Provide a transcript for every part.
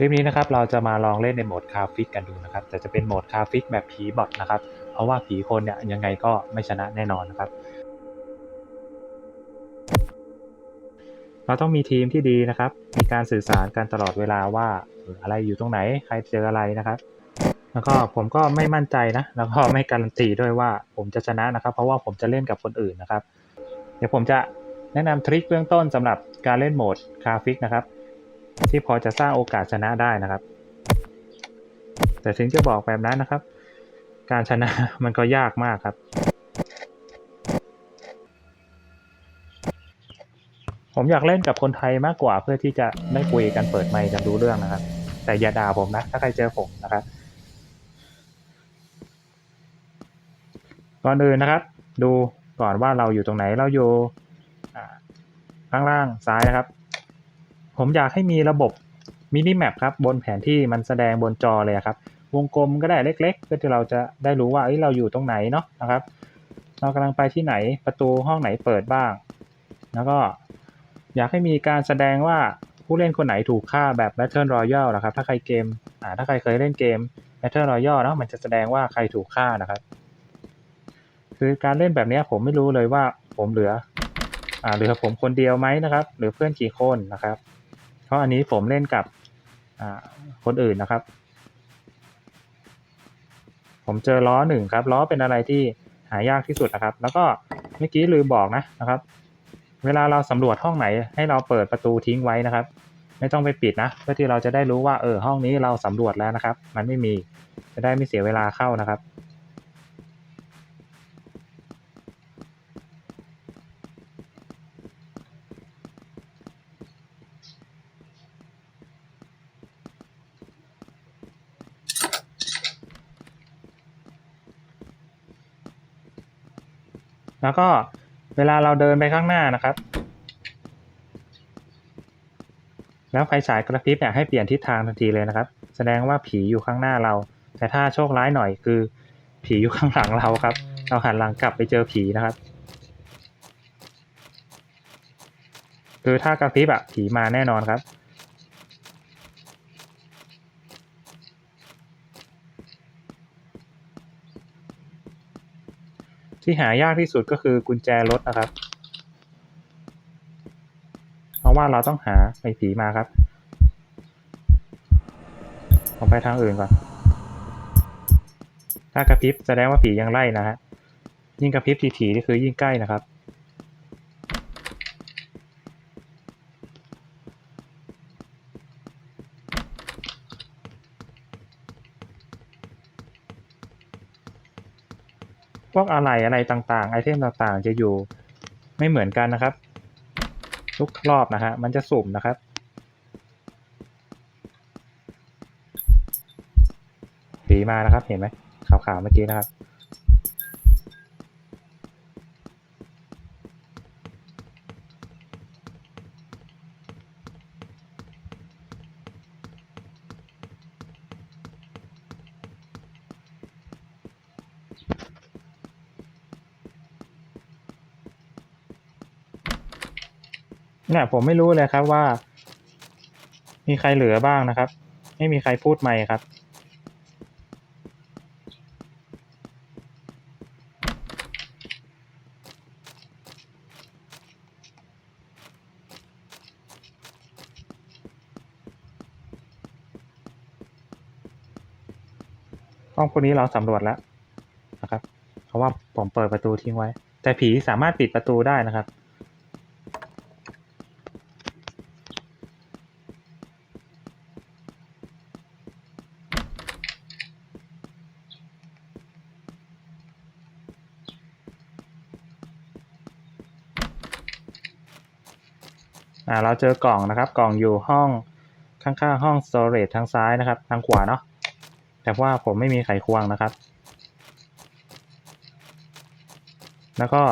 ลิปนี้นะครับเราจะมาลองเล่นในโหมดคาฟิกกันดูนะครับแต่จะเป็นโหมดคาฟิกแบบผีบอทนะครับ เพราะว่าผีคนเนี่ยยังไงก็ไม่ชนะแน่นอนนะครับ เราต้องมีทีมที่ดีนะครับ มีการสื่อสารกันตลอดเวลาว่าอออะไรอยู่ตรงไหนใครเจออะไรนะครับ แล้วก็ผมก็ไม่มั่นใจนะ แล้วก็ไม่การันตีด้วยว่าผมจะชนะนะครับ เพราะว่าผมจะเล่นกับคนอื่นนะครับ เดี๋ยวผมจะแนะนำทริคเบื้องต้นสำหรับการเล่นโหมดคาฟิกนะครับ ที่พอจะสร้างโอกาสชนะได้นะครับ แต่ถึงจะบอกแบบนั้นนะครับ การชนะมันก็ยากมากครับ ผมอยากเล่นกับคนไทยมากกว่าเพื่อที่จะได้คุยกันเปิดไมค์กันรู้เรื่องนะครับ แต่อย่าด่าผมนะ ถ้าใครเจอผมนะครับก่อนอื่นนะครับ ดูก่อนว่าเราอยู่ตรงไหนเราอยู่ข้างล่างซ้ายนะครับ ผมอยากให้มีระบบมินิแมปครับบนแผนที่มันแสดงบนจอเลยครับ วงกลมก็ได้เล็กๆเพื่อที่เราจะได้รู้ว่าเราอยู่ตรงไหนเนาะนะครับ เรากำลังไปที่ไหนประตูห้องไหนเปิดบ้าง แล้วก็อยากให้มีการแสดงว่าผู้เล่นคนไหนถูกฆ่าแบบ Battle Royale นะครับ ถ้าใครเกมอ่าถ้าใครเคยเล่นเกม Battle Royale เนาะมันจะแสดงว่าใครถูกฆ่านะครับ คือการเล่นแบบนี้ผมไม่รู้เลยว่าผมเหลืออ่าเหลือผมคนเดียวไหมนะครับ หรือเพื่อนกี่คนนะครับ เพราะอันนี้ผมเล่นกับคนอื่นนะครับ ผมเจอล้อหนึ่งครับ ล้อเป็นอะไรที่หายากที่สุดนะครับ แล้วก็เมื่อกี้ลืมบอกนะนะครับ เวลาเราสำรวจห้องไหน ให้เราเปิดประตูทิ้งไว้นะครับ ไม่ต้องไปปิดนะเพื่อที่เราจะได้รู้ว่าเออห้องนี้เราสำรวจแล้วนะครับ มันไม่มีจะได้ไม่เสียเวลาเข้านะครับ แล้วก็เวลาเราเดินไปข้างหน้านะครับ แล้วไฟฉายกระพริบเนี่ยให้เปลี่ยนทิศทางทันทีเลยนะครับ แสดงว่าผีอยู่ข้างหน้าเรา แต่ถ้าโชคร้ายหน่อยคือ ผีอยู่ข้างหลังเราครับ เราหันหลังกลับไปเจอผีนะครับ คือถ้ากระพริบอะผีมาแน่นอนครับ ที่หายากที่สุดก็คือกุญแจรถนะครับ เพราะว่าเราต้องหาไอ้ผีมาครับ ผมไปทางอื่นก่อน ถ้ากระพริบแสดงว่าผียังไล่นะฮะ ยิ่งกระพริบทีๆนี่คือยิ่งใกล้นะครับ พวกอะไรอะไรต่างๆ ไอเทมต่างๆ จะอยู่ไม่เหมือนกันนะครับ ทุกรอบนะฮะมันจะสุ่มนะครับผีมานะครับเห็นไหมขาวๆเมื่อกี้นะครับ เนี่ยผมไม่รู้เลยครับว่า มีใครเหลือบ้างนะครับ ไม่มีใครพูดไม่ครับ ห้องพวกนี้เราสำรวจแล้วนะครับ เพราะว่าผมเปิดประตูทิ้งไว้ แต่ผีสามารถปิดประตูได้นะครับ อ่าเราเจอกล่องนะครับ กล่องอยู่ห้องข้างๆห้อง storage ทางซ้ายนะครับ ทางขวาเนาะแต่ว่าผมไม่มีไขควงนะครับ แล้วก็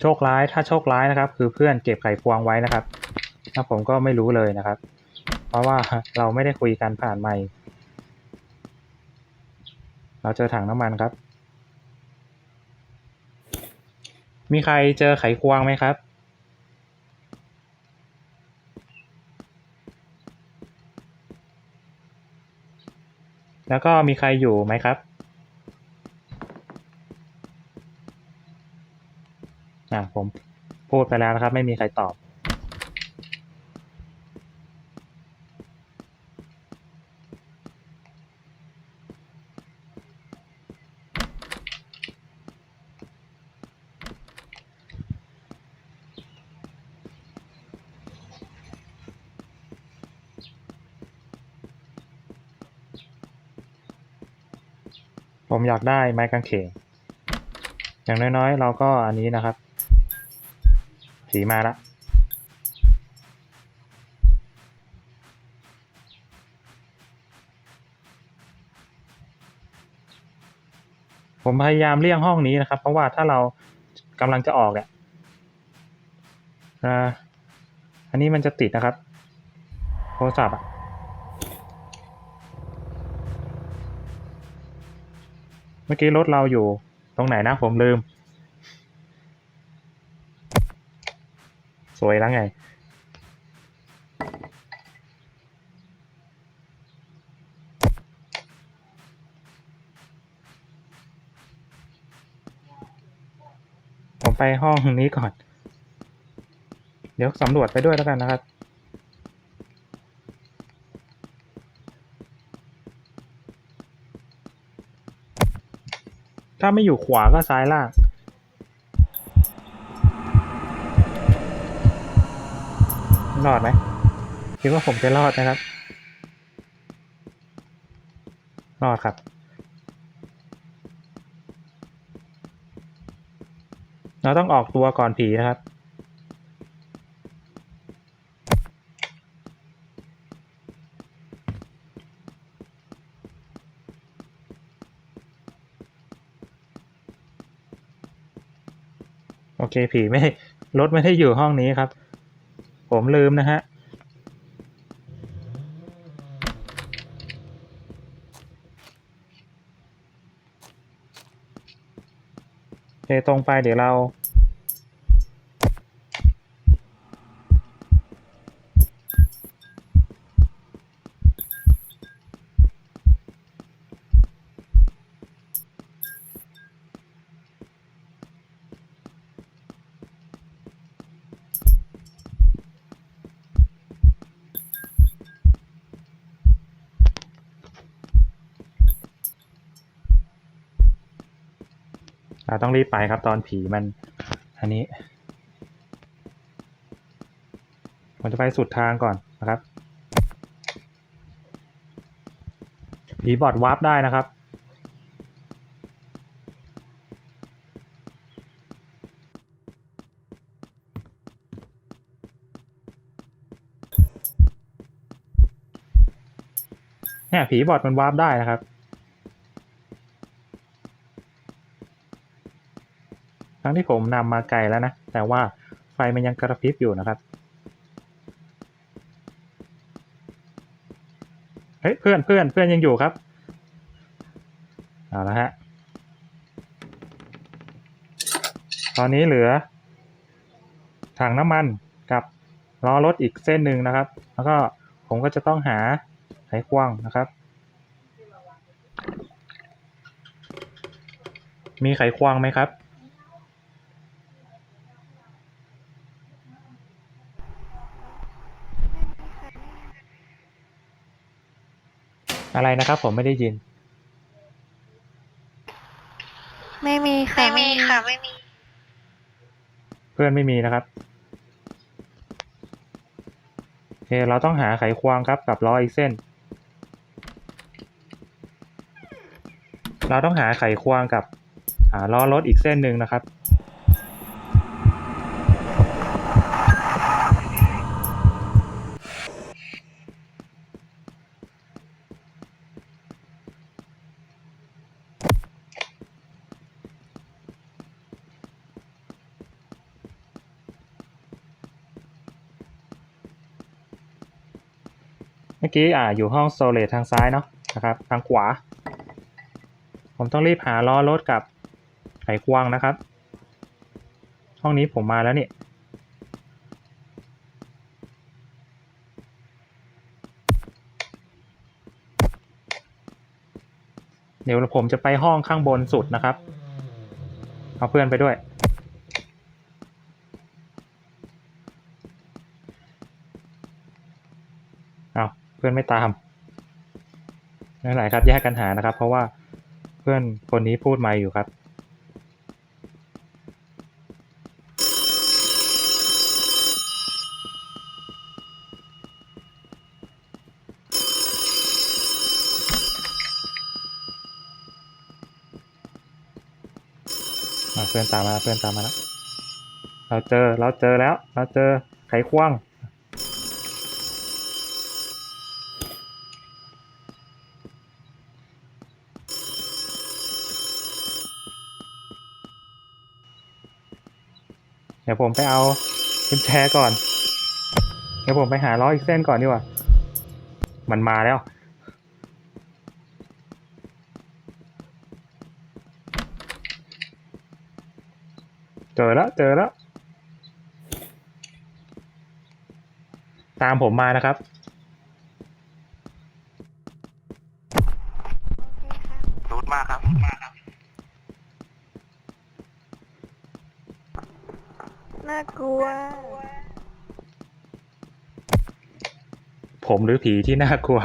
โชคร้ายถ้าโชคร้ายนะครับ คือเพื่อนเก็บไขควงไว้นะครับถ้าผมก็ไม่รู้เลยนะครับ เพราะว่าเราไม่ได้คุยกันผ่านไมค์เราเจอถังน้ำมันครับ มีใครเจอไขควงไหมครับ แล้วก็มีใครอยู่ไหมครับอ่าผมพูดไปแล้วนะครับ ไม่มีใครตอบ ผมอยากได้ไม้กางเขนอย่างน้อยๆ เราก็อันนี้นะครับผีมาละผมพยายามเลี่ยงห้องนี้นะครับ เพราะว่าถ้าเรากำลังจะออกเนี่ยอ่าอันนี้มันจะติดนะครับ โทรศัพท์อะ เมื่อกี้รถเราอยู่ตรงไหนนะผมลืม สวยแล้วไง ผมไปห้องนี้ก่อน เดี๋ยวสำรวจไปด้วยแล้วกันนะครับาไม่อยู่ขวาก็ซ้ายล่าง รอดไหมคิดว่าผมจะรอดนะครับ รอดครับเราต้องออกตัวก่อนผีนะครับ โอเคผีไม่รถไม่ได้อยู่ห้องนี้ครับ ผมลืมนะฮะโอเคตรงไปเดี๋ยวเรา เราต้องรีบไปครับตอนผีมัน อันนี้ ผมจะไปสุดทางก่อนนะครับ ผีบอดวาร์ปได้นะครับเนี่ยผีบอดมันวาร์ปได้นะครับ ทั้งที่ผมนำมาไกลแล้วนะ แต่ว่าไฟมันยังกระพริบอยู่นะครับ เฮ้ยเพื่อนเพื่อนเพื่อนยังอยู่ครับ เอาละฮะ ตอนนี้เหลือ ถังน้ำมันกับล้อรถอีกเส้นหนึ่งนะครับ แล้วก็ผมก็จะต้องหาไขควงนะครับ มีไขควงไหมครับ อะไรนะครับผมไม่ได้ยิน ไม่มีค่ะไม่มีค่ะไม่มี เพื่อนไม่มีนะครับโอเคเราต้องหาไขควงครับกับล้ออีกเส้น เราต้องหาไขควงกับหาล้อรถอีกเส้นหนึ่งนะครับ มื่อกี้อ่าอยู่ห้องโซเลตทางซ้ายเนาะนะครับ ทางขวา ผมต้องรีบหาล้อรถกับไขควงนะครับ ห้องนี้ผมมาแล้วนี่เดี๋ยวผมจะไปห้องข้างบนสุดนะครับ เอาเพื่อนไปด้วย เพื่อนไม่ตามไม่เป็นไรครับแยกกันหานะครับ เพราะว่าเพื่อนคนนี้พูดไม่อยู่ครับเพื่อนตามมาเพื่อนตามมาแล้วเราเจอเราเจอแล้ว เราเจอไขควง ดี๋ยวผมไปเอากุญแจก่อน เดี๋ยวผมไปหาล้ออีกเส้นก่อนดีกว่า มันมาแล้ว เจอแล้วเจอแล้ว ตามผมมานะครับ โอเคค่ะ รูดมากครับมากครับ น่ากลัว ผมหรือผีที่น่ากลัว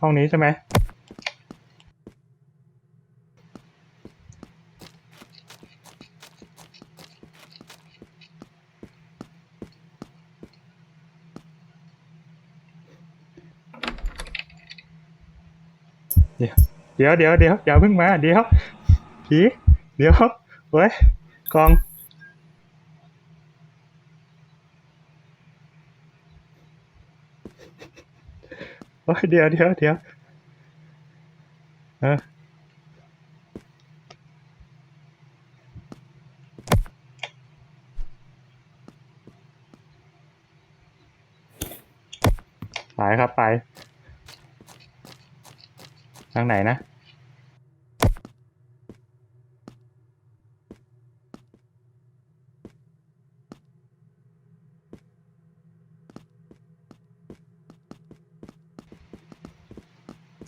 ห้องนี้ใช่ไหม เดี๋ยวเดี๋ยวเดี๋ยวอย่าเพิ่งมาเดี๋ยวผีเดี๋ยวเว้ยกองโอ้ยเดี๋ยวเดี๋ยวเดี๋ยวเออไปครับไปางไหนนะ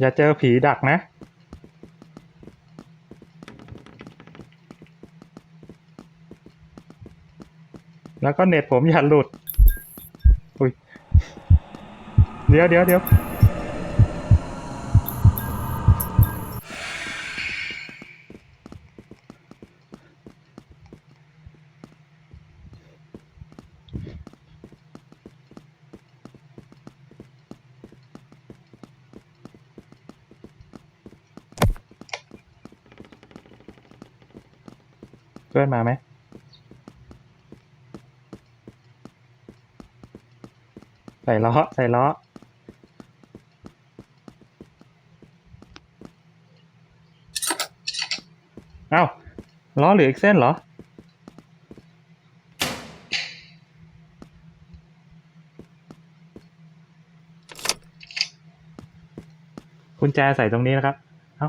อย่าเจอผีดักนะแล้วก็เน็ตผมอย่าหลุด อุ้ย เดี๋ยวเดี๋ยวเดี๋ยว เพื่อนมาไหมใส่ล้อใส่ล้อเอ้าล้อเหลืออีกเส้นเหรอกุญแจใส่ตรงนี้นะครับ เอ้า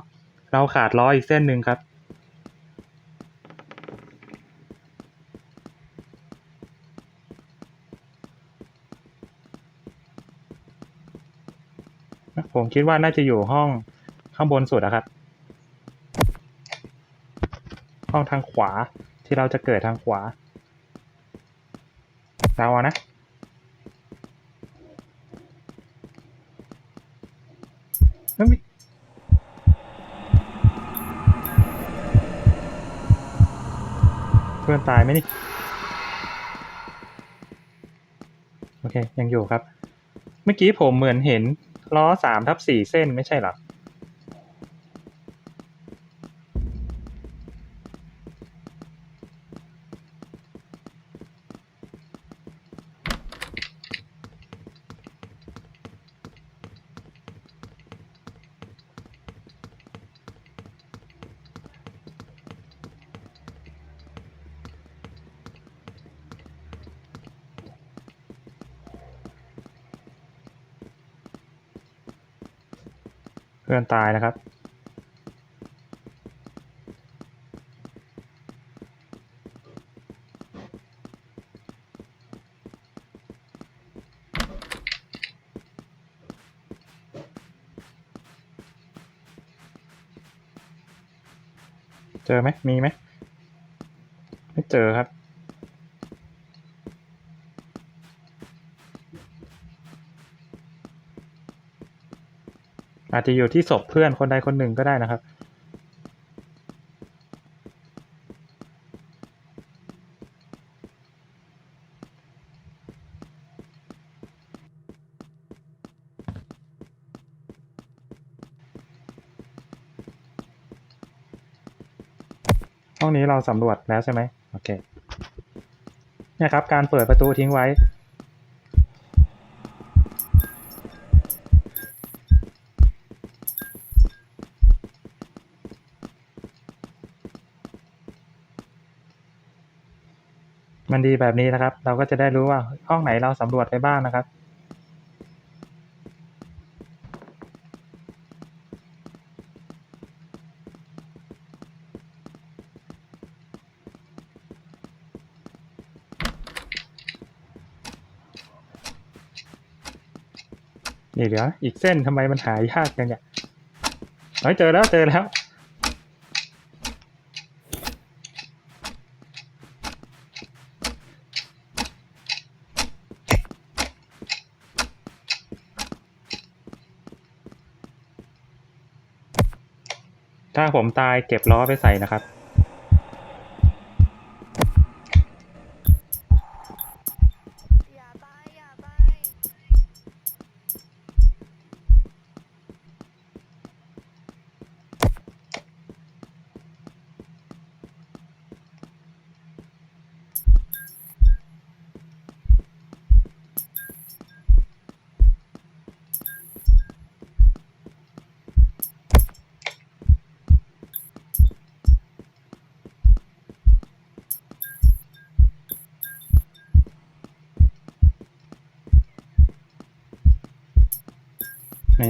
เราขาดล้ออีกเส้นหนึ่งครับ ผมคิดว่าน่าจะอยู่ห้องข้างบนสุดอะครับ ห้องทางขวาที่เราจะเกิดทางขวา เราอะนะเฮ้ยมีเพื่อนตายไหมนี่ โอเค ยังอยู่ครับ เมื่อกี้ผมเหมือนเห็น ล้อสามทับสี่เส้นไม่ใช่หรอ เพื่อนตายนะครับ เจอไหมมีไหม ไม่เจอครับ อาจจะอยู่ที่ศพเพื่อนคนใดคนหนึ่งก็ได้นะครับ ห้องนี้เราสำรวจแล้วใช่ไหมโอเคเนี่ยครับ การเปิดประตูทิ้งไว้ันดีแบบนี้นะครับ เราก็จะได้รู้ว่าห้องไหนเราสำรวจไปบ้างนะครับ นี่เดี๋ยวอีกเส้นทำไมมันหายากจังเนี่ยเฮ้ยเจอแล้วเจอแล้ว ผมตายเก็บล้อไปใส่นะครับ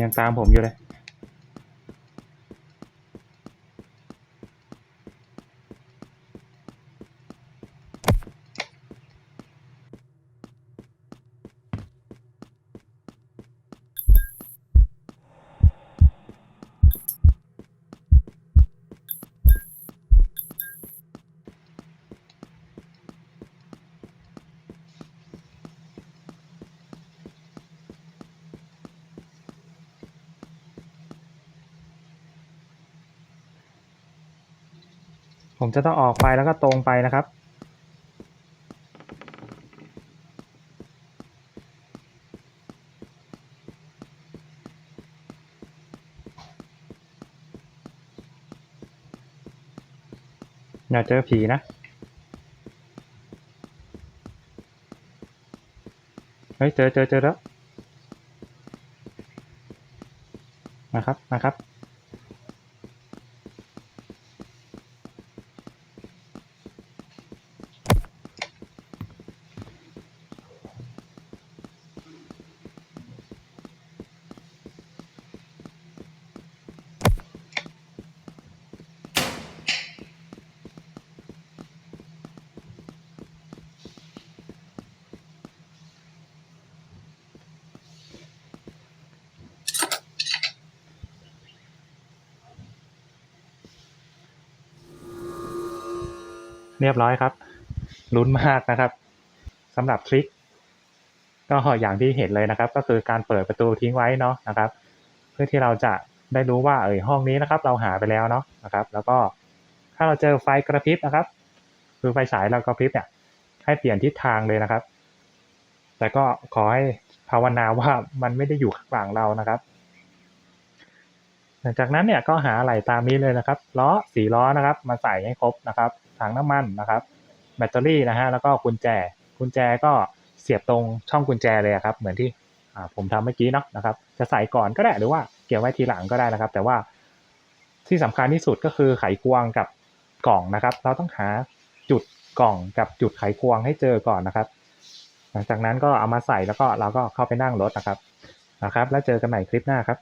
ยังตามผมอยู่เลย จะต้องออกไปแล้วก็ตรงไปนะครับ อย่าเจอผีนะ เฮ้ย เจอเจอเจอแล้ว นะครับ นะครับ เรียบร้อยครับลุ้นมากนะครับสำหรับทริคก็อย่างที่เห็นเลยนะครับ ก็คือการเปิดประตูทิ้งไว้เนาะนะครับ เพื่อที่เราจะได้รู้ว่าเออห้องนี้นะครับ เราหาไปแล้วเนาะนะครับ แล้วก็ถ้าเราเจอไฟกระพริบนะครับ คือไฟฉายเรากระพริบเนี่ยให้เปลี่ยนทิศทางเลยนะครับ แต่ก็ขอให้ภาวนาว่ามันไม่ได้อยู่ข้างหลังเรานะครับ หลังจากนั้นเนี่ยก็หาอะไหล่ตามนี้เลยนะครับล้อสี่ล้อนะครับ มาใส่ให้ครบนะครับถังน้ำมันนะครับ แบตเตอรี่นะฮะแล้วก็กุญแจ กุญแจก็เสียบตรงช่องกุญแจเลยครับ เหมือนที่ผมทำเมื่อกี้เนาะนะครับ จะใส่ก่อนก็ได้หรือว่าเก็บไว้ทีหลังก็ได้นะครับ แต่ว่าที่สำคัญที่สุดก็คือไขควงกับกล่องนะครับ เราต้องหาจุดกล่องกับจุดไขควงให้เจอก่อนนะครับ หลังจากนั้นก็เอามาใส่แล้วก็เราก็เข้าไปนั่งรถนะครับนะครับ แล้วเจอกันใหม่คลิปหน้าครับ